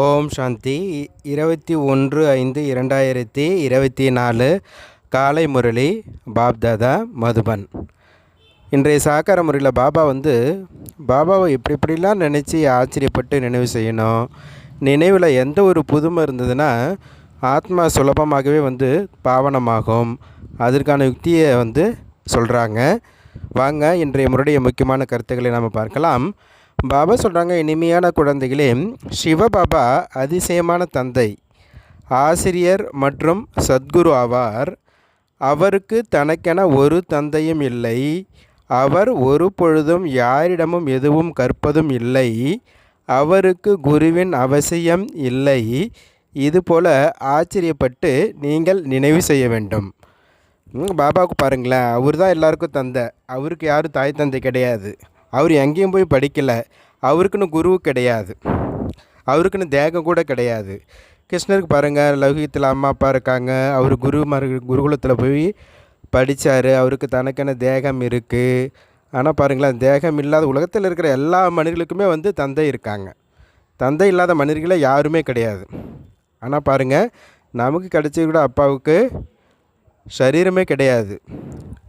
ஓம் சாந்தி. இருபத்தி ஒன்று ஐந்து இரண்டாயிரத்தி இருபத்தி நாலு காலை முரளி பாப்தாதா மதுபன். இன்றைய சாக்கார முறையில் பாபா வந்து பாபாவை இப்படி இப்படிலாம் நினச்சி ஆச்சரியப்பட்டு நினைவு செய்யணும். நினைவில் எந்த ஒரு புதுமை இருந்ததுன்னா ஆத்மா சுலபமாகவே வந்து பாவனமாகும். அதற்கான யுக்தியை வந்து சொல்கிறாங்க வாங்க இன்றைய முறையுடைய முக்கியமான கருத்துக்களை நாம் பார்க்கலாம். பாபா சொல்கிறாங்க இனிமையான குழந்தைகளே சிவபாபா அதிசயமான தந்தை ஆசிரியர் மற்றும் சத்குரு ஆவார். அவருக்கு தனக்கென ஒரு தந்தையும் இல்லை. அவர் ஒரு பொழுதும் யாரிடமும் எதுவும் கற்பதும் இல்லை. அவருக்கு குருவின் அவசியம் இல்லை. இதுபோல் ஆச்சரியப்பட்டு நீங்கள் நினைவு செய்ய வேண்டும். பாபாவுக்கு பாருங்களேன் அவர் தான் எல்லாருக்கும் தந்தை. அவருக்கு யாரும் தாய் தந்தை கிடையாது. அவர் எங்கேயும் போய் படிக்கலை. அவருக்குன்னு குரு கிடையாது. அவருக்குன்னு தேகம் கூட கிடையாது. கிருஷ்ணருக்கு பாருங்கள் லௌகியத்தில் அம்மா அப்பா இருக்காங்க. அவர் குரு குருகுலத்தில் போய் படித்தார் அவருக்கு தனக்கென தேகம் இருக்குது ஆனால் பாருங்களேன் தேகம் இல்லாத உலகத்தில் இருக்கிற எல்லா மனிதர்களுக்குமே வந்து தந்தை இருக்காங்க. தந்தை இல்லாத மனிதர்களே யாருமே கிடையாது. ஆனால் பாருங்கள் நமக்கு கிடைச்சது கூட அப்பாவுக்கு சரீரமே கிடையாது.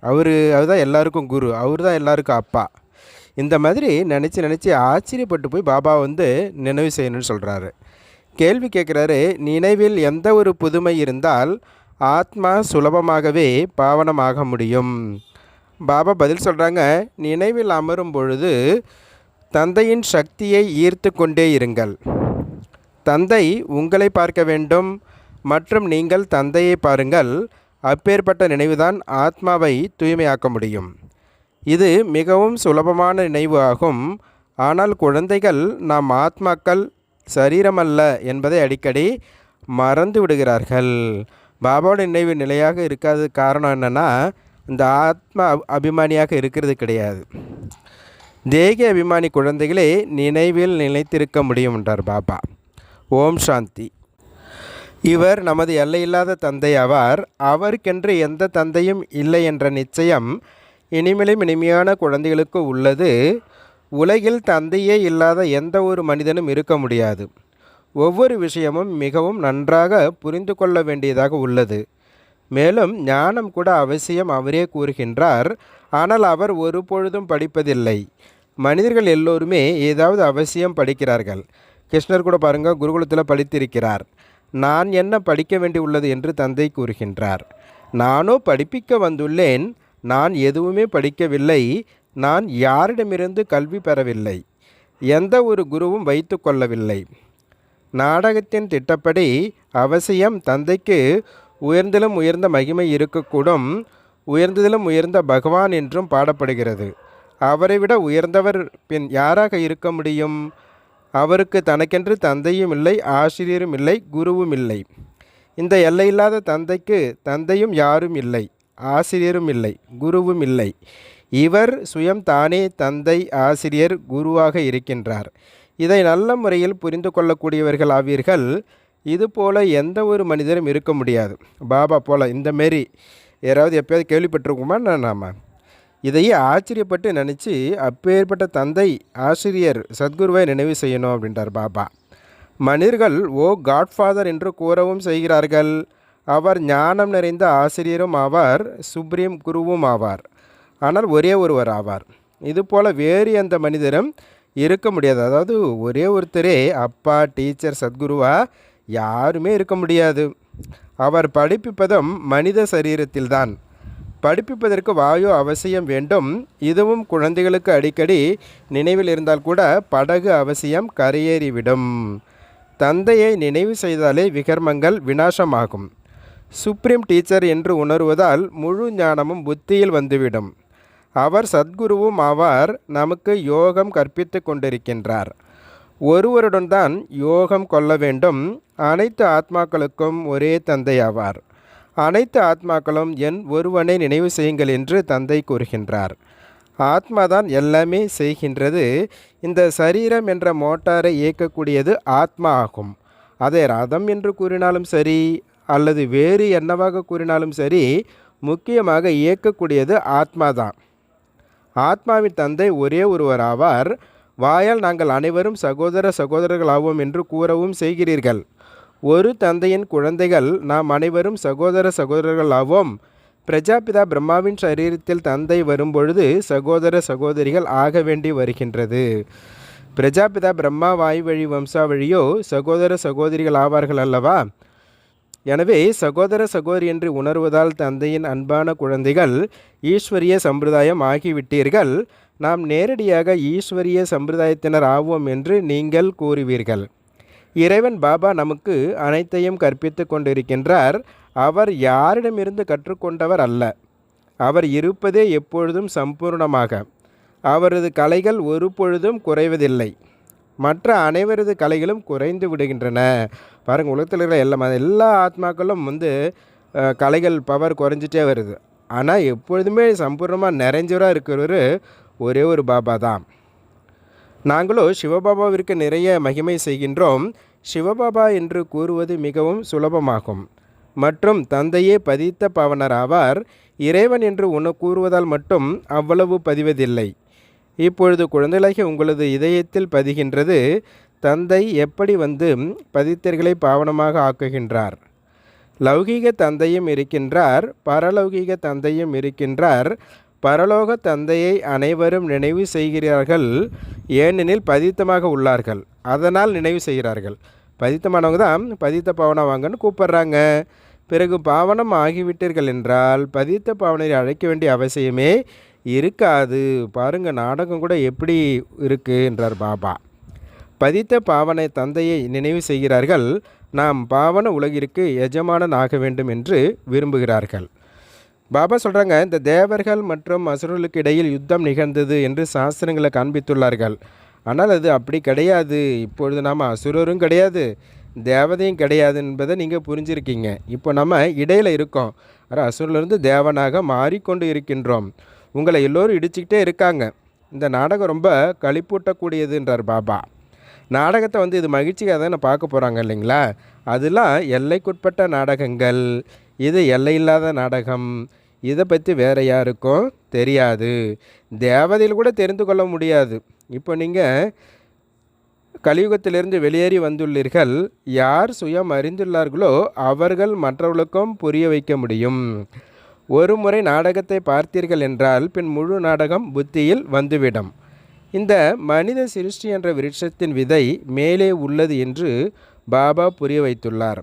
அவர் அவர் தான் எல்லாருக்கும் குரு. அவர் தான் எல்லாருக்கும் அப்பா. இந்த மாதிரி நினச்சி நினச்சி ஆச்சரியப்பட்டு போய் பாபா வந்து நினைவு செய்யணும்னு சொல்கிறாரு கேள்வி கேட்குறாரு நினைவில் எந்த ஒரு புதுமை இருந்தால் ஆத்மா சுலபமாகவே பாவனமாக முடியும். பாபா பதில் சொல்கிறாங்க நினைவில் அமரும் பொழுது தந்தையின் சக்தியை ஈர்த்து கொண்டே இருங்கள். தந்தை உங்களை பார்க்க வேண்டும் மற்றும் நீங்கள் தந்தையை பாருங்கள். அப்பேற்பட்ட நினைவுதான் ஆத்மாவை தூய்மையாக்க முடியும். இது மிகவும் சுலபமான நினைவு ஆகும். ஆனால் குழந்தைகள் நாம் ஆத்மாக்கள் சரீரமல்ல என்பதை அடிக்கடி மறந்து விடுகிறார்கள். பாபாவோட நினைவு நிலையாக இருக்காது காரணம் என்னென்னா இந்த ஆத்மா அபிமானியாக இருக்கிறது கிடையாது. தேக அபிமானி குழந்தைகளே நினைவில் நிலைத்திருக்க முடியும் என்றார் பாபா. ஓம் சாந்தி. இவர் நமது எல்லையில்லாத தந்தை ஆவார். அவருக்கென்று எந்த தந்தையும் இல்லை என்ற நிச்சயம் இனிமேலும் இனிமையான குழந்தைகளுக்கு உள்ளது. உலகில் தந்தையே இல்லாத எந்த ஒரு மனிதனும் இருக்க முடியாது. ஒவ்வொரு விஷயமும் மிகவும் நன்றாக புரிந்து கொள்ள வேண்டியதாக உள்ளது. மேலும் ஞானம் கூட அவசியம் அவரே கூறுகின்றார். ஆனால் அவர் ஒரு பொழுதும் படிப்பதில்லை. மனிதர்கள் எல்லோருமே ஏதாவது அவசியம் படிக்கிறார்கள். கிருஷ்ணர் கூட பாருங்கள் குருகுலத்தில் படித்திருக்கிறார். நான் என்ன படிக்க வேண்டியுள்ளது என்று தந்தை கூறுகின்றார். நானோ படிப்பிக்க வந்துள்ளேன். நான் எதுவுமே படிக்கவில்லை. நான் யாரிடமிருந்து கல்வி பெறவில்லை. எந்த ஒரு குருவும் வைத்து கொள்ளவில்லை. நாடகத்தின் திட்டப்படி அவசியம் தந்தைக்கு உயர்ந்திலும் உயர்ந்த மகிமை இருக்கக்கூடும். உயர்ந்ததிலும் உயர்ந்த பகவான் என்றும் பாடப்படுகிறது. அவரை விட உயர்ந்தவர் பின் யாராக இருக்க முடியும்? அவருக்கு தனக்கென்று தந்தையும் இல்லை ஆசிரியரும் இல்லை குருவும் இல்லை. இந்த எல்லையில்லாத தந்தைக்கு தந்தையும் யாரும் இல்லை. ஆசிரியரும் இல்லை குருவும் இல்லை. இவர் சுயம் தானே தந்தை ஆசிரியர் குருவாக இருக்கின்றார். இதை நல்ல முறையில் புரிந்து கொள்ளக்கூடியவர்கள் ஆவீர்கள். இதுபோல எந்த ஒரு மனிதரும் இருக்க முடியாது. பாபா போல இந்த மாரி யாராவது எப்பயாவது கேள்விப்பட்டிருக்குமா? நான் நாம். இதையே ஆச்சரியப்பட்டு நினச்சி அப்பேற்பட்ட தந்தை ஆசிரியர் சத்குருவை நினைவு செய்யணும் அப்படின்றார் பாபா. மனிதர்கள் ஓ காட்ஃபாதர் என்று கூறவும் செய்கிறார்கள். அவர் ஞானம் நிறைந்த ஆசிரியரும் ஆவார் சுப்ரீம் குருவும் ஆவார். ஆனால் ஒரே ஒருவர் ஆவார். இதுபோல் வேறு எந்த மனிதரும் இருக்க முடியாது. அதாவது ஒரே ஒருத்தரே அப்பா டீச்சர் சத்குருவா யாருமே இருக்க முடியாது. அவர் படிப்பிப்பதும் மனித சரீரத்தில்தான். படிப்பிப்பதற்கு வாயு அவசியம் வேண்டும். இதுவும் குழந்தைகளுக்கு அடிக்கடி நினைவில் இருந்தால் கூட படகு அவசியம் கரையேறிவிடும். தந்தையை நினைவு செய்தாலே விகர்மங்கள் வினாசமாகும் சுப்ரீம் டீச்சர் என்று உணர்வதால் முழு ஞானமும் புத்தியில் வந்துவிடும். அவர் சத்குருவும் ஆவார். நமக்கு யோகம் கற்பித்து கொண்டிருக்கின்றார். ஒருவருடன் தான் யோகம் கொள்ள வேண்டும். அனைத்து ஆத்மாக்களுக்கும் ஒரே தந்தை ஆவார். அனைத்து ஆத்மாக்களும் என் ஒருவனை நினைவு செய்யுங்கள் என்று தந்தை கூறுகின்றார். ஆத்மாதான் எல்லாமே செய்கின்றது. இந்த சரீரம் என்ற மோட்டாரை இயக்கக்கூடியது ஆத்மா ஆகும். அதை ரதம் என்று கூறினாலும் சரி அல்லது வேறு என்னவாக கூறினாலும் சரி முக்கியமாக இயக்கக்கூடியது ஆத்மா தான் ஆத்மாவின் தந்தை ஒரே ஒருவர் ஆவார் வாயால் நாங்கள் அனைவரும் சகோதர சகோதரர்களாவோம் என்று கூறவும் செய்கிறீர்கள். ஒரு தந்தையின் குழந்தைகள் நாம் அனைவரும் சகோதர சகோதரர்களாவோம். பிரஜாபிதா பிரம்மாவின் சரீரத்தில் தந்தை வரும்பொழுது சகோதர சகோதரிகள் ஆக வேண்டி வருகின்றது. பிரஜாபிதா பிரம்மா வாய் வழி வம்சாவழியோ சகோதர சகோதரிகள் ஆவார்கள் அல்லவா? எனவே சகோதர சகோதரி என்று உணர்வதால் தந்தையின் அன்பான குழந்தைகள் ஈஸ்வரிய சம்பிரதாயம் ஆகிவிட்டீர்கள். நாம் நேரடியாக ஈஸ்வரிய சம்பிரதாயத்தினர் ஆவோம் என்று நீங்கள் கூறுவீர்கள். இறைவன் பாபா நமக்கு அனைத்தையும் கற்பித்து கொண்டிருக்கின்றார். அவர் யாரிடமிருந்து கற்றுக்கொண்டவர் அல்ல. அவர் இருப்பதே எப்பொழுதும் சம்பூர்ணமாக. அவரது கலைகள் ஒரு பொழுதும் குறைவதில்லை. மற்ற அனைவரது கலைகளும் குறைந்து விடுகின்றன. பாருங்கள் உலகத்தில் இருக்கிற எல்லா எல்லா ஆத்மாக்களும் வந்து கலைகள் பவர் குறைஞ்சிட்டே வருது. ஆனால் எப்பொழுதுமே சம்பூர்ணமாக நிறைஞ்சவராக இருக்கிறவர் ஒரே ஒரு பாபா தான். நாங்களும் சிவபாபாவிற்கு நிறைய மகிமை செய்கின்றோம். சிவபாபா என்று கூறுவது மிகவும் சுலபமாகும். மற்றும் தந்தையே பதித்த பாவனர் ஆவார். இறைவன் என்று உன கூறுவதால் மட்டும் அவ்வளவு பதிவதில்லை. இப்பொழுது குழந்தைகளாகி உங்களது இதயத்தில் பதிகின்றது தந்தை எப்படி வந்து பதித்தர்களை பாவனமாக ஆக்குகின்றார்? லௌகீக தந்தையும் இருக்கின்றார் பரலௌகீக தந்தையும் இருக்கின்றார். பரலோக தந்தையை அனைவரும் நினைவு செய்கிறார்கள் ஏனெனில் பதித்தமாக உள்ளார்கள். அதனால் நினைவு செய்கிறார்கள். பதித்தமானவங்க தான் பதித்த பாவனம் வாங்கன்னு கூப்பிட்றாங்க. பிறகு பாவனம் ஆகிவிட்டீர்கள் என்றால் பதித்த பாவனரை அழைக்க வேண்டிய அவசியமே இருக்காது. பாருங்க நாடகம் கூட எப்படி இருக்குது என்றார் பாபா. பதித்த பாவனை தந்தையை நினைவு செய்கிறார்கள். நாம் பாவன உலகிற்கு எஜமானன் ஆக வேண்டும் என்று விரும்புகிறார்கள். பாபா சொல்கிறாங்க இந்த தேவர்கள் மற்றும் அசுரர்களுக்கு இடையில் யுத்தம் நிகழ்ந்தது என்று சாஸ்திரங்களை காண்பித்துள்ளார்கள். ஆனால் அது அப்படி கிடையாது. இப்பொழுது நாம் அசுரரும் கிடையாது தேவதையும் கிடையாது என்பதை நீங்கள் புரிஞ்சிருக்கீங்க. இப்போ நம்ம இடையில் இருக்கோம். ஆனால் அசுரிலிருந்து தேவனாக மாறிக்கொண்டு இருக்கின்றோம். உங்களை எல்லோரும் இடிச்சுக்கிட்டே இருக்காங்க. இந்த நாடகம் ரொம்ப களிப்பூட்டக்கூடியதுன்றார் பாபா. நாடகத்தை வந்து இது மகிழ்ச்சியாக தானே பார்க்க போகிறாங்க இல்லைங்களா? அதெல்லாம் எல்லைக்குட்பட்ட நாடகங்கள். இது எல்லையில்லாத நாடகம். இதை பற்றி வேறு யாருக்கும் தெரியாது. தேவதையில் கூட தெரிந்து கொள்ள முடியாது. இப்போ நீங்கள் கலியுகத்திலிருந்து வெளியேறி வந்துள்ளீர்கள். யார் சுயம் அறிந்துள்ளார்களோ அவர்கள் மற்றவர்களுக்கும் புரிய வைக்க முடியும். ஒரு முறை நாடகத்தை பார்த்தீர்கள் என்றால் பின் முழு நாடகம் புத்தியில் வந்துவிடும். இந்த மனித சிருஷ்டி என்ற விருட்சத்தின் விதை மேலே உள்ளது என்று பாபா புரிய வைத்துள்ளார்.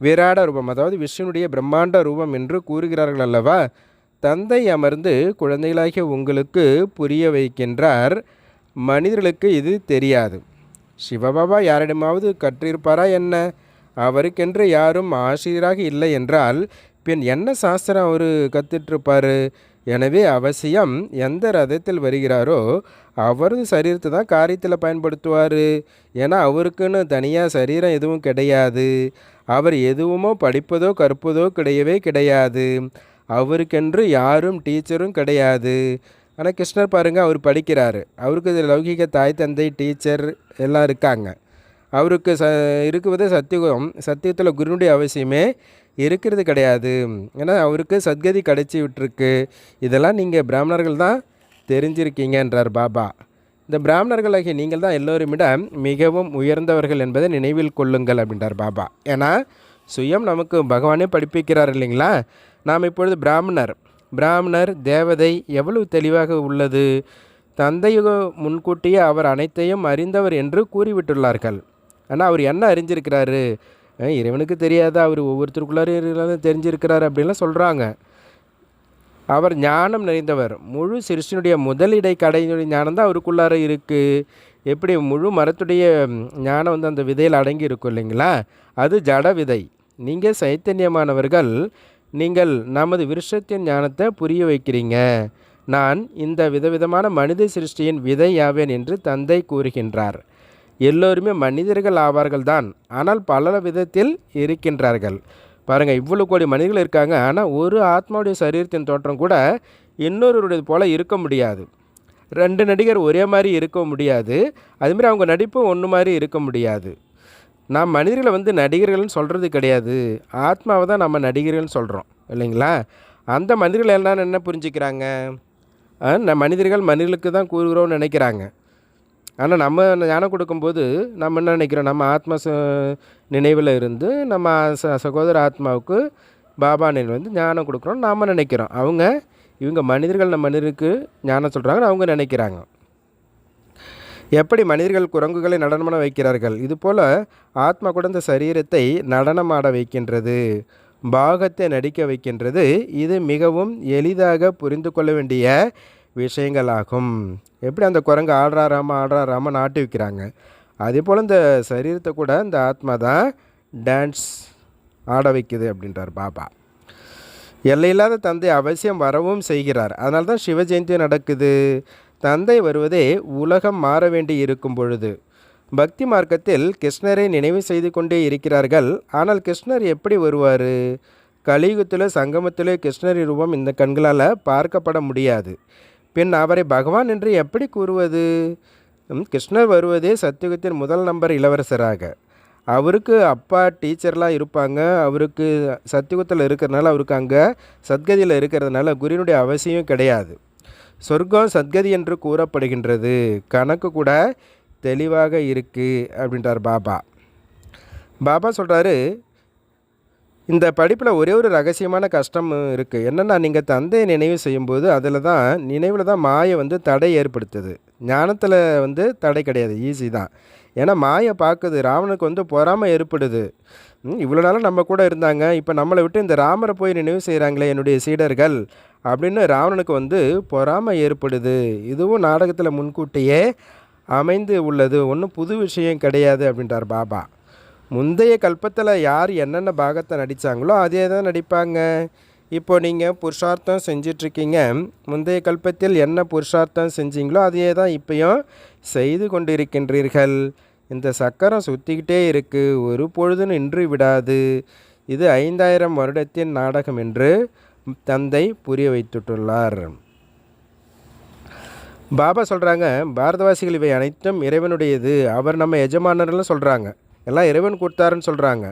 விராட ரூபம் அதாவது விஷ்ணுனுடைய பிரம்மாண்ட ரூபம் என்று கூறுகிறார்கள் அல்லவா? தந்தை அமர்ந்து குழந்தைகளாகிய உங்களுக்கு புரிய வைக்கின்றார். மனிதர்களுக்கு இது தெரியாது. சிவபாபா யாரிடமாவது கற்றிருப்பாரா என்ன? அவருக்கென்று யாரும் ஆசிரியராக இல்லை என்றால் பின் என்ன சாஸ்திரம் அவர் கற்றுட்ருப்பார் எனவே அவசியம் எந்த ரதத்தில் வருகிறாரோ அவரது சரீரத்தை தான் காரியத்தில் பயன்படுத்துவார். ஏன்னா அவருக்குன்னு தனியாக சரீரம் எதுவும் கிடையாது. அவர் எதுவுமோ படிப்பதோ கற்பதோ கிடையவே கிடையாது. அவருக்கென்று யாரும் டீச்சரும் கிடையாது. ஆனால் கிருஷ்ணர் பாருங்கள் அவர் படிக்கிறார். அவருக்கு லௌகிக தாய் தந்தை டீச்சர் எல்லாம் இருக்காங்க. அவருக்கு ச இருக்குவது சத்தியுகம். சத்தியத்தில் குருனுடைய அவசியமே இருக்கிறது கிடையாது. ஏன்னா அவருக்கு சத்கதி கிடைச்சி விட்டுருக்கு இதெல்லாம் நீங்கள் பிராமணர்கள் தான் தெரிஞ்சிருக்கீங்கன்றார் பாபா. இந்த பிராமணர்களாகிய நீங்கள் தான் எல்லோரும் மிகவும் உயர்ந்தவர்கள் என்பதை நினைவில் கொள்ளுங்கள் அப்படின்றார் பாபா. ஏன்னா சுயம் நமக்கு பகவானே படிப்பிக்கிறார் இல்லைங்களா? நாம் இப்பொழுது பிராமணர். பிராமணர் தேவதை எவ்வளவு தெளிவாக உள்ளது? தந்தையோ முன்கூட்டியே அவர் அனைத்தையும் அறிந்தவர் என்று கூறிவிட்டுள்ளார்கள். ஆனால் அவர் என்ன அறிஞ்சிருக்கிறாரு? இறைவனுக்கு தெரியாதா? அவர் ஒவ்வொருத்தருக்குள்ளாரும் தெரிஞ்சிருக்கிறார் அப்படின்லாம் சொல்கிறாங்க அவர் ஞானம் நிறைந்தவர். முழு சிருஷ்டினுடைய முதலிடை கடையினுடைய ஞானம் தான் அவருக்குள்ளார இருக்குது எப்படி? முழு மரத்துடைய ஞானம் வந்து அந்த விதையில் அடங்கி இருக்கும் இல்லைங்களா? அது ஜட விதை. நீங்கள் சைத்தன்யமானவர்கள் நீங்கள் நமது விருஷத்தின் ஞானத்தை புரிய வைக்கிறீங்க. நான் இந்த விதவிதமான மனித சிருஷ்டியின் விதை யாவேன் என்று தந்தை கூறுகின்றார். எல்லோருமே மனிதர்கள் ஆவார்கள் தான் ஆனால் பல விதத்தில் இருக்கின்றார்கள். பாருங்கள் இவ்வளோ கோடி மனிதர்கள் இருக்காங்க. ஆனால் ஒரு ஆத்மாவுடைய சரீரத்தின் தோற்றம் கூட இன்னொருவருடைய போல் இருக்க முடியாது. ரெண்டு நடிகர் ஒரே மாதிரி இருக்க முடியாது. அதுமாரி அவங்க நடிப்பும் ஒன்று மாதிரி இருக்க முடியாது. நாம் மனிதர்களை வந்து நடிகர்கள்னு சொல்கிறது கிடையாது. ஆத்மாவை தான் நம்ம நடிகர்கள்னு சொல்கிறோம் இல்லைங்களா? அந்த மனிதர்கள் எல்லாம் என்ன புரிஞ்சுக்கிறாங்க? மனிதர்கள் மனிதர்களுக்கு தான் கூறுகிறோம்னு நினைக்கிறாங்க. ஆனால் நம்ம ஞானம் கொடுக்கும்போது நம்ம என்ன நினைக்கிறோம்? நம்ம ஆத்மா ச நினைவில் இருந்து நம்ம ச சகோதர ஆத்மாவுக்கு பாபா நினைவு வந்து ஞானம் கொடுக்குறோம் நாம் நினைக்கிறோம். அவங்க இவங்க மனிதர்கள் நம்ம மனிதருக்கு ஞானம் சொல்கிறாங்கன்னு அவங்க நினைக்கிறாங்க. எப்படி மனிதர்கள் குரங்குகளை நடனமாட வைக்கிறார்கள்? இதுபோல் ஆத்மா கூட இந்த சரீரத்தை நடனமாட வைக்கின்றது பாகத்தை நடிக்க வைக்கின்றது. இது மிகவும் எளிதாக புரிந்து கொள்ள வேண்டிய விஷயங்களாகும். எப்படி அந்த குரங்கு ஆடுறாராம ஆடுறாராம நாட்டி வைக்கிறாங்க. அதே போல் இந்த சரீரத்தை கூட இந்த ஆத்மா தான் டான்ஸ் ஆட வைக்குது அப்படின்றார் பாபா. எல்லையில்லாத தந்தை அவசியம் வரவும் செய்கிறார். அதனால தான் சிவ ஜெயந்தி நடக்குது. தந்தை வருவதே உலகம் மாற வேண்டி இருக்கும் பொழுது. பக்தி மார்க்கத்தில் கிருஷ்ணரை நினைவு செய்து கொண்டே இருக்கிறார்கள். ஆனால் கிருஷ்ணர் எப்படி வருவார்? கலியுகத்தில் சங்கமத்தில் கிருஷ்ணர் ரூபம் இந்த கண்களால் பார்க்கப்பட முடியாது. பின் அவரை பகவான் என்று எப்படி கூறுவது? கிருஷ்ணர் வருவதே சத்தியுகத்தின் முதல் நம்பர் இளவரசராக. அவருக்கு அப்பா டீச்சர்லாம் இருப்பாங்க. அவருக்கு சத்தியுகத்தில் இருக்கிறதுனால அவருக்கு அங்கே சத்கதியில் இருக்கிறதுனால குருவினுடைய அவசியம் கிடையாது. சொர்க்கம் சத்கதி என்று கூறப்படுகின்றது. கணக்கு கூட தெளிவாக இருக்குது அப்படின்றார் பாபா. பாபா சொல்கிறாரு இந்த படிப்பில் ஒரே ஒரு ரகசியமான கஷ்டம் இருக்குது என்னென்னா நீங்கள் தந்தையை நினைவு செய்யும்போது அதில் தான் நினைவில் தான் மாயை வந்து தடை ஏற்படுத்துது. ஞானத்தில் வந்து தடை கிடையாது ஈஸி தான். ஏன்னா மாயை பார்க்குது ராவனுக்கு வந்து பொறாமை ஏற்படுது. இவ்வளோ நாளும் நம்ம கூட இருந்தாங்க இப்போ நம்மளை விட்டு இந்த ராமரை போய் நினைவு செய்கிறாங்களே என்னுடைய சீடர்கள் அப்படின்னு ராவணனுக்கு வந்து பொறாமை ஏற்படுது. இதுவும் நாடகத்தில் முன்கூட்டியே அமைந்து உள்ளது. ஒன்றும் புது விஷயம் கிடையாது அப்படின்றார் பாபா. முந்தைய கல்பத்தில் யார் என்னென்ன பாகத்தை நடித்தாங்களோ அதே தான் நடிப்பாங்க. இப்போ நீங்கள் புருஷார்த்தம் செஞ்சிட்ருக்கீங்க. முந்தைய கல்பத்தில் என்ன புருஷார்த்தம் செஞ்சீங்களோ அதையே தான் இப்பயும் செய்து கொண்டிருக்கின்றீர்கள். இந்த சக்கரம் சுற்றிக்கிட்டே இருக்குது ஒரு பொழுது நின்று விடாது. இது ஐந்தாயிரம் வருடத்தின் நாடகம் என்று தந்தை புரிய வைத்துட்டுள்ளார். பாபா சொல்கிறாங்க பாரதவாசிகள் இவை அனைத்தும் இறைவனுடையது. அவர் நம்ம எஜமானர்லாம் சொல்கிறாங்க எல்லாம் இறைவன் கொடுத்தாருன்னு சொல்கிறாங்க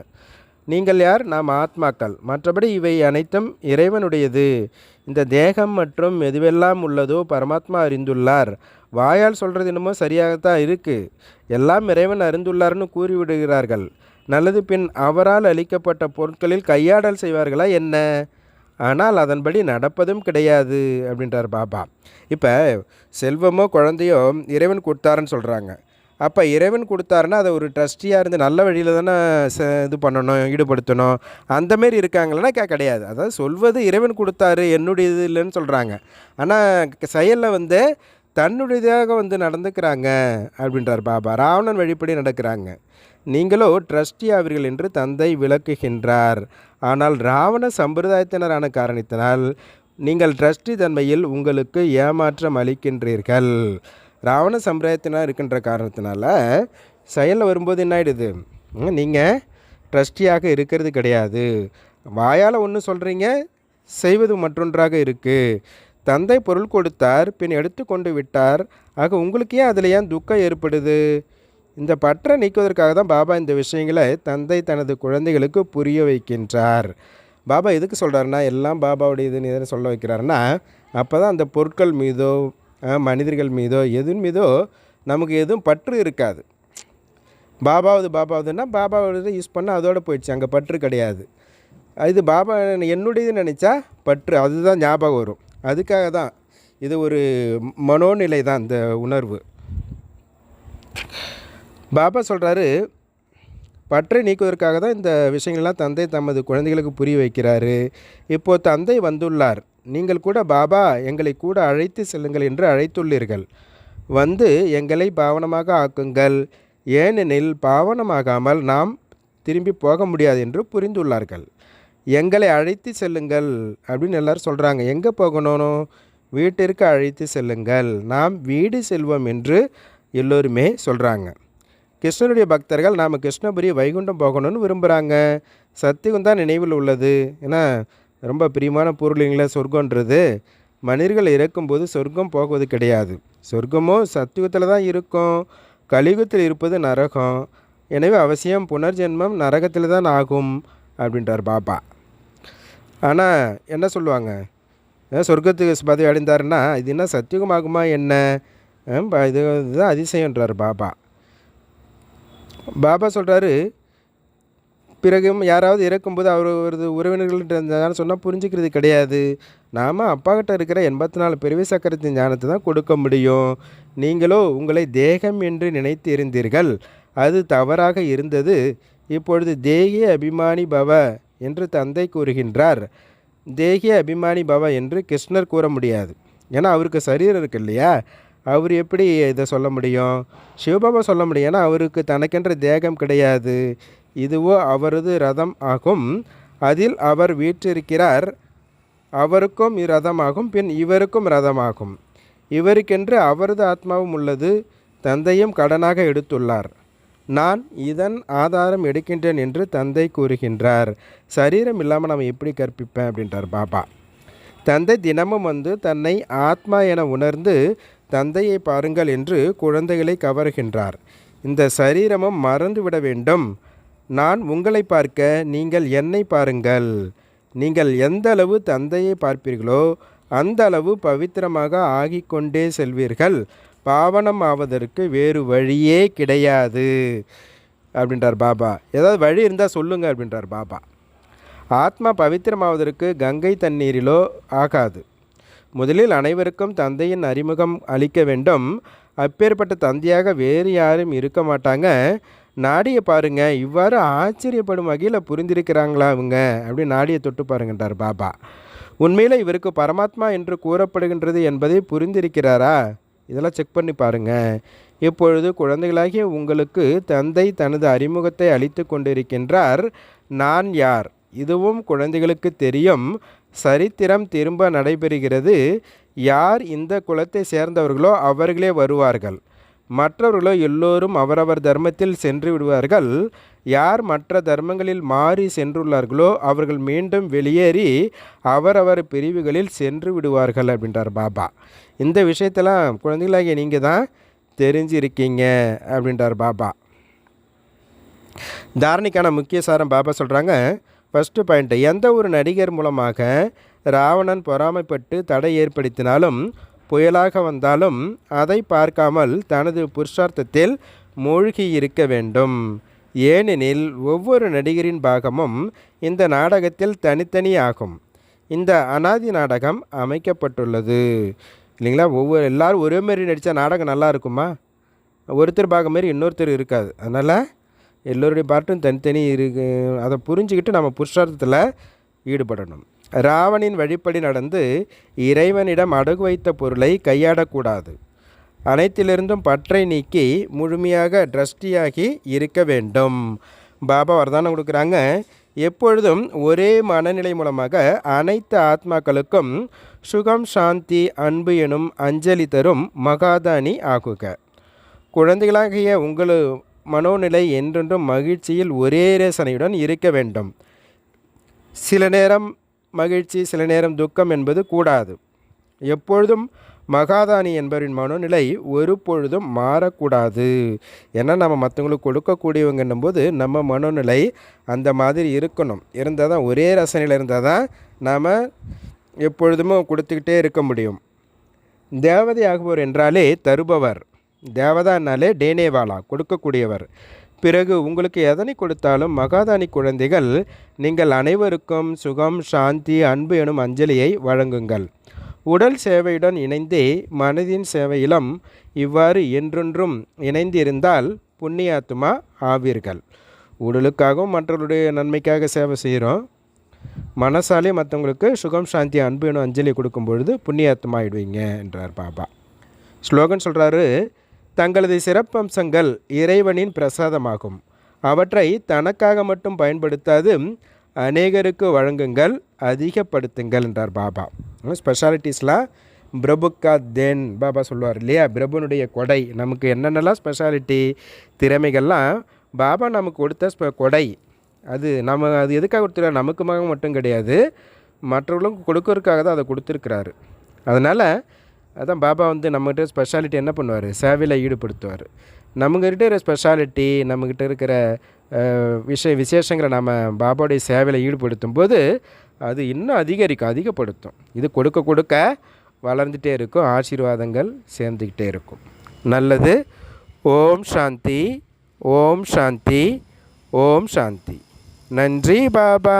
நீங்கள் யார்? நாம் ஆத்மாக்கள். மற்றபடி இவை அனைத்தும் இறைவனுடையது. இந்த தேகம் மற்றும் எதுவெல்லாம் உள்ளதோ பரமாத்மா அறிந்துள்ளார். வாயால் சொல்கிறது என்னமோ சரியாகத்தான் இருக்குது எல்லாம் இறைவன் அறிந்துள்ளார்னு கூறிவிடுகிறார்கள். நல்லது பின் அவரால் அளிக்கப்பட்ட பொருட்களில் கையாடல் செய்வார்களா என்ன? ஆனால் அதன்படி நடப்பதும் கிடையாது அப்படின்றார் பாபா. இப்போ செல்வமோ குழந்தையோ இறைவன் கொடுத்தாருன்னு சொல்கிறாங்க அப்போ இறைவன் கொடுத்தாருன்னா அதை ஒரு ட்ரஸ்டியாக இருந்து நல்ல வழியில் தானே ச இது பண்ணணும் ஈடுபடுத்தணும். அந்தமாரி இருக்காங்களன்னா கிடையாது. அதாவது சொல்வது இறைவன் கொடுத்தாரு என்னுடையது இல்லைன்னு சொல்கிறாங்க ஆனால் செயலில் வந்து தன்னுடையதாக வந்து நடந்துக்கிறாங்க அப்படின்றார் பாபா. ராவணன் வழிப்படி நடக்கிறாங்க. நீங்களோ ட்ரஸ்டி ஆவீர்கள் என்று தந்தை விளக்குகின்றார். ஆனால் ராவண சம்பிரதாயத்தினரான காரணத்தினால் நீங்கள் ட்ரஸ்டி தன்மையில் உங்களுக்கு ஏமாற்றம் அளிக்கின்றீர்கள். ராவண சம்பிரதாயத்தினா இருக்கின்ற காரணத்தினால செயலில் வரும்போது என்ன ஆகிடுது நீங்கள் ட்ரஸ்டியாக இருக்கிறது கிடையாது. வாயால் ஒன்று சொல்கிறீங்க செய்வது மற்றொன்றாக இருக்குது தந்தை பொருள் கொடுத்தார் பின் எடுத்து கொண்டு விட்டார். ஆக உங்களுக்கு ஏன் அதில் ஏன் துக்கம் ஏற்படுது? இந்த பற்றை நீக்குவதற்காக தான் பாபா இந்த விஷயங்களை தந்தை தனது குழந்தைகளுக்கு புரிய வைக்கின்றார். பாபா எதுக்கு சொல்கிறாருன்னா எல்லாம் பாபாவுடைய இதுன்னு எதுன்னு சொல்ல வைக்கிறாருன்னா அப்போ தான் அந்த பொருட்கள் மீதோ மனிதர்கள் மீதோ எதுன் மீதோ நமக்கு எதுவும் பற்று இருக்காது. பாபாவது பாபாவதுன்னா பாபாவோட யூஸ் பண்ணால் அதோடு போயிடுச்சு அங்கே பற்று கிடையாது. இது பாபா என்னுடையது நினச்சா பற்று அதுதான் ஞாபகம் வரும். அதுக்காக தான் இது ஒரு மனோநிலை தான் இந்த உணர்வு. பாபா சொல்கிறாரு பற்றை நீக்குவதற்காக தான் இந்த விஷயங்கள்லாம் தந்தை தமது குழந்தைகளுக்கு புரிய வைக்கிறாரு. இப்போது தந்தை வந்துள்ளார். நீங்கள் கூட பாபா எங்களை கூட அழைத்து செல்லுங்கள் என்று அழைத்துள்ளீர்கள். வந்து எங்களை பாவனமாக ஆக்குங்கள். ஏனெனில் பாவனமாகாமல் நாம் திரும்பி போக முடியாது என்று புரிந்துள்ளார்கள். எங்களை அழைத்து செல்லுங்கள் அப்படின்னு எல்லோரும் சொல்கிறாங்க எங்கே போகணும்? வீட்டிற்கு அழைத்து செல்லுங்கள். நாம் வீடு செல்வோம் என்று எல்லோருமே சொல்கிறாங்க கிருஷ்ணனுடைய பக்தர்கள் நாம் கிருஷ்ணபுரி வைகுண்டம் போகணும்னு விரும்புகிறாங்க சத்தியம் தான் நினைவில் உள்ளது. ஏன்னா ரொம்ப பிரியமான பொருளுங்கள சொர்க்கன்றது மனிதர்கள் இறக்கும்போது சொர்க்கம் போகுவது கிடையாது. சொர்க்கமோ சத்தியுகத்தில் தான் இருக்கும். கலியுகத்தில் இருப்பது நரகம். எனவே அவசியம் புனர்ஜென்மம் நரகத்தில் தான் ஆகும் அப்படின்றார் பாபா. ஆனால் என்ன சொல்லுவாங்க? சொர்க்கத்துக்கு பதவி அடைந்தாருன்னா இது என்ன சத்தியுகம் ஆகுமா என்ன இது இதுதான் அதிசயன்றார் பாபா. பாபா சொல்கிறாரு பிறகும் யாராவது இறக்கும்போது அவர் ஒரு உறவினர்கள்ட்ட சொன்னால் புரிஞ்சுக்கிறது கிடையாது. நாம் அப்பாகிட்ட இருக்கிற எண்பத்தி நாலு பெருவி சக்கரத்தின் ஞானத்தை தான் கொடுக்க முடியும். நீங்களோ உங்களை தேகம் என்று நினைத்து இருந்தீர்கள். அது தவறாக இருந்தது. இப்பொழுது தேகிய அபிமானி பவ என்று தந்தை கூறுகின்றார். தேகிய அபிமானி பவ என்று கிருஷ்ணர் கூற முடியாது. ஏன்னா அவருக்கு சரீரம் இருக்கு இல்லையா? அவர் எப்படி இதை சொல்ல முடியும்? சிவபாபா சொல்ல முடியும். ஏன்னா அவருக்கு தனக்கென்ற தேகம் கிடையாது. இதுவோ அவரது ரதம் ஆகும். அதில் அவர் வீற்றிருக்கிறார். அவருக்கும் ரதமாகும் பின் இவருக்கும் ரதமாகும் இவருக்கென்று அவரது ஆத்மாவும் உள்ளது. தந்தையும் கடனாக எடுத்துள்ளார். நான் இதன் ஆதாரம் எடுக்கின்றேன் என்று தந்தை கூறுகின்றார். சரீரம் இல்லாமல் நம்ம எப்படி கற்பிப்பேன் அப்படின்றார் பாபா. தந்தை தினமும் வந்து தன்னை ஆத்மா என உணர்ந்து தந்தையை பாருங்கள் என்று குழந்தைகளை கவருகின்றார். இந்த சரீரமும் மறந்துவிட வேண்டும். நான் உங்களை பார்க்க நீங்கள் என்னை பாருங்கள். நீங்கள் எந்த அளவு தந்தையை பார்ப்பீர்களோ அந்த அளவு பவித்திரமாக ஆகிக்கொண்டே செல்வீர்கள். பாவனம் ஆவதற்கு வேறு வழியே கிடையாது. அப்படின்றார் பாபா. ஏதாவது வழி இருந்தால் சொல்லுங்க அப்படின்றார் பாபா. ஆத்மா பவித்திரமாவதற்கு கங்கை தண்ணீரிலோ ஆகாது. முதலில் அனைவருக்கும் தந்தையின் அறிமுகம் அளிக்க வேண்டும். அப்பேற்பட்ட தந்தையாக வேறு யாரும் இருக்க மாட்டாங்க. நாடியை பாருங்க இவ்வாறு ஆச்சரியப்படும் வகையில் புரிந்திருக்கிறாங்களா அவங்க அப்படி நாடியை தொட்டு பாருங்கன்றார் பாபா. உண்மையில் இவருக்கு பரமாத்மா என்று கூறப்படுகின்றது என்பதை புரிந்திருக்கிறாரா? இதெல்லாம் செக் பண்ணி பாருங்க. இப்பொழுது குழந்தைகளாகிய உங்களுக்கு தந்தை தனது அறிமுகத்தை அளித்து கொண்டிருக்கின்றார். நான் யார்? இதுவும் குழந்தைகளுக்கு தெரியும். சரித்திரம் திரும்ப நடைபெறுகிறது. யார் இந்த குலத்தை சேர்ந்தவர்களோ அவர்களே வருவார்கள். மற்றவர்களோ எல்லோரும் அவரவர் தர்மத்தில் சென்று விடுவார்கள். யார் மற்ற தர்மங்களில் மாறி சென்றுள்ளார்களோ அவர்கள் மீண்டும் வெளியேறி அவரவர் பிரிவுகளில் சென்று விடுவார்கள் அப்படின்றார் பாபா. இந்த விஷயத்தெல்லாம் குழந்தைகளாகிய நீங்கள் தான் தெரிஞ்சிருக்கீங்க அப்படின்றார் பாபா. தாரணிக்கான முக்கிய சாரம் பாபா சொல்கிறாங்க ஃபஸ்ட்டு பாயிண்ட்டு எந்த ஒரு நடிகர் மூலமாக ராவணன் பொறாமைப்பட்டு தடை ஏற்படுத்தினாலும் புயலாக வந்தாலும் அதை பார்க்காமல் தனது புருஷார்த்தத்தில் மூழ்கி இருக்க வேண்டும். ஏனெனில் ஒவ்வொரு நடிகரின் பாகமும் இந்த நாடகத்தில் தனித்தனியாகும். இந்த அனாதி நாடகம் அமைக்கப்பட்டுள்ளது. இல்லைங்களா? ஒவ்வொரு எல்லாரும் ஒரே மாதிரி நடித்தா நாடகம் நல்லா இருக்குமா? ஒருத்தர் பார்க்க மாரி இன்னொருத்தர் இருக்காது. அதனால் எல்லோருடைய பாட்டும் தனித்தனி இருக்கு. அதை புரிஞ்சுக்கிட்டு நம்ம புருஷார்த்தத்தில் ஈடுபடணும். ராவணின் வழிப்படி நடந்து இறைவனிடம் அடகு வைத்த பொருளை கையாடக்கூடாது. அனைத்திலிருந்தும் பற்றை நீக்கி முழுமையாக ட்ரஸ்டியாகி இருக்க வேண்டும். பாபா வரதானம் கொடுக்குறாங்க. எப்பொழுதும் ஒரே மனநிலை மூலமாக அனைத்து ஆத்மாக்களுக்கும் சுகம் சாந்தி அன்பு எனும் அஞ்சலி தரும் மகாதானி ஆகுக. குழந்தைகளாகிய உங்கள் மனோநிலை என்றென்றும் மகிழ்ச்சியில் ஒரே ரேசனையுடன் இருக்க வேண்டும். சில நேரம் மகிழ்ச்சி சில நேரம் துக்கம் என்பது கூடாது. எப்பொழுதும் மகாதானி என்பவரின் மனோநிலை ஒரு பொழுதும் மாறக்கூடாது. ஏன்னா நம்ம மற்றவங்களுக்கு கொடுக்கக்கூடியவங்கன்னும் போது நம்ம மனோநிலை அந்த மாதிரி இருக்கணும். இருந்தால் தான் ஒரே ரசனையில் இருந்தால் தான் நாம் எப்பொழுதுமே கொடுத்துக்கிட்டே இருக்க முடியும். தேவதை ஆகுவோர் என்றாலே தருபவர். தேவதானாலே டேனேவாலா கொடுக்கக்கூடியவர். பிறகு உங்களுக்கு எதனை கொடுத்தாலும் மகாதானி குழந்தைகள் நீங்கள் அனைவருக்கும் சுகம் சாந்தி அன்பு எனும் அஞ்சலியை வழங்குங்கள். உடல் சேவையுடன் இணைந்தே மனதின் சேவையிலும் இவ்வாறு என்றொன்றும் இணைந்திருந்தால் புண்ணியாத்மா ஆவீர்கள். உடலுக்காகவும் மற்றவருடைய நன்மைக்காக சேவை செய்கிறோம். மனசாலே மற்றவங்களுக்கு சுகம் சாந்தி அன்பு எனும் அஞ்சலி கொடுக்கும் பொழுது புண்ணியாத்மா ஆயிடுவீங்க என்றார் பாபா. ஸ்லோகன் சொல்கிறாரு தங்களது சிறப்பம்சங்கள் இறைவனின் பிரசாதமாகும். அவற்றை தனக்காக மட்டும் பயன்படுத்தாது அநேகருக்கு வழங்குங்கள் அதிகப்படுத்துங்கள் என்றார் பாபா. ஸ்பெஷாலிட்டிஸ்லாம் பிரபுக்கா தேன் பாபா சொல்லுவார் இல்லையா? பிரபுனுடைய கொடை. நமக்கு என்னென்னலாம் ஸ்பெஷாலிட்டி திறமைகள்லாம் பாபா நமக்கு கொடுத்த ஸ்பெ கொடை. அது நம்ம அது எதுக்காக கொடுத்துருக்காரு? நமக்குமாக மட்டும் கிடையாது. மற்றவர்களுக்கும் கொடுக்கறதுக்காக தான் அதை கொடுத்துருக்கிறாரு. அதனால் அதான் பாபா வந்து நம்மகிட்ட ஸ்பெஷாலிட்டி என்ன பண்ணுவார்? சேவையில் ஈடுபடுத்துவார். நம்மகிட்ட இருக்கிற ஸ்பெஷாலிட்டி நம்மக்கிட்ட இருக்கிற விஷய விசேஷங்களை நம்ம பாபாவுடைய சேவையில் ஈடுபடுத்தும் போது அது இன்னும் அதிகரிக்கும் அதிகப்படுத்தும். இது கொடுக்க கொடுக்க வளர்ந்துகிட்டே இருக்கும். ஆசீர்வாதங்கள் சேர்ந்துக்கிட்டே இருக்கும். நல்லது. ஓம் சாந்தி. ஓம் சாந்தி. ஓம் சாந்தி. நன்றி பாபா.